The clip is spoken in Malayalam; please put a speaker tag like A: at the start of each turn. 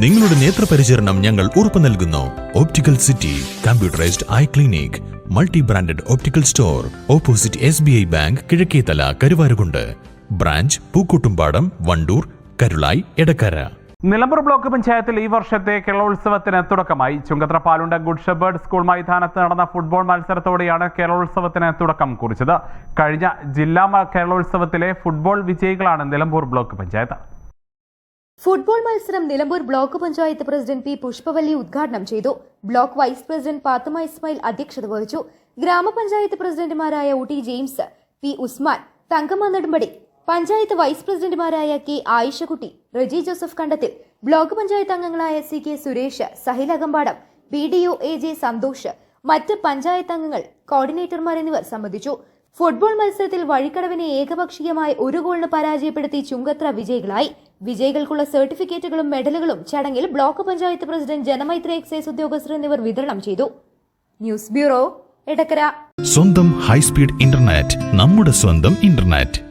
A: നിങ്ങളുടെ നേത്രപരിചരണം ഞങ്ങൾ ഉറപ്പു നൽകുന്നു. Optical City computerised eye clinic multi branded optical store opposite S B I bank Kizhakkethala Karuvarakundu. Branch Pookkottumpadam Wandoor Karulai Edakkara.
B: Nilambur block പഞ്ചായത്തിൽ ഈ വർഷത്തെ കേരളോത്സവത്തിന് തുടക്കമായി. Chungathara Palunda Good Shepherd School മൈതാനത്ത് നടന്ന ഫുട്ബോൾ മത്സരത്തോടെയാണ് കേരളോത്സവത്തിന് തുടക്കം കുറിച്ചത്. കഴിഞ്ഞ ജില്ലാ കേരളോത്സവത്തിലെ ഫുട്ബോൾ വിജയികളാണ് നിലമ്പൂർ ബ്ലോക്ക് പഞ്ചായത്ത്.
C: ഫുട്ബോൾ മത്സരം Nilambur block panchayat president P Pushpavalli ഉദ്ഘാടനം ചെയ്തു. Block vice president Pathuma Ismail അധ്യക്ഷത വഹിച്ചു. ഗ്രാമപഞ്ചായത്ത് പ്രസിഡന്റുമാരായ Ooty James P Usman Thankamma Nedumpadi panchayat vice പ്രസിഡന്റുമാരായ K Ayishakutty Reji Joseph Kandathil. Block panchayat അംഗങ്ങളായ C K Suresh Sahil Akampadam B D O A J Santhosh മറ്റ് പഞ്ചായത്ത് അംഗങ്ങൾ കോർഡിനേറ്റർമാർ എന്നിവർ സംബന്ധിച്ചു. ഫുട്ബോൾ മത്സരത്തിൽ വഴിക്കടവിനെ ഏകപക്ഷീയമായി ഒരു ഗോളിന് പരാജയപ്പെടുത്തി ചുങ്കത്ര വിജയികളായി. വിജയികൾക്കുള്ള സർട്ടിഫിക്കറ്റുകളും മെഡലുകളും ചടങ്ങിൽ block panchayat president Janamaithri excise ഉദ്യോഗസ്ഥർ എന്നിവർ വിതരണം ചെയ്തു. News bureau Edakkara.
A: സ്വന്തം ഹൈസ്പീഡ് ഇന്റർനെറ്റ് നമ്മുടെ സ്വന്തം ഇന്റർനെറ്റ്.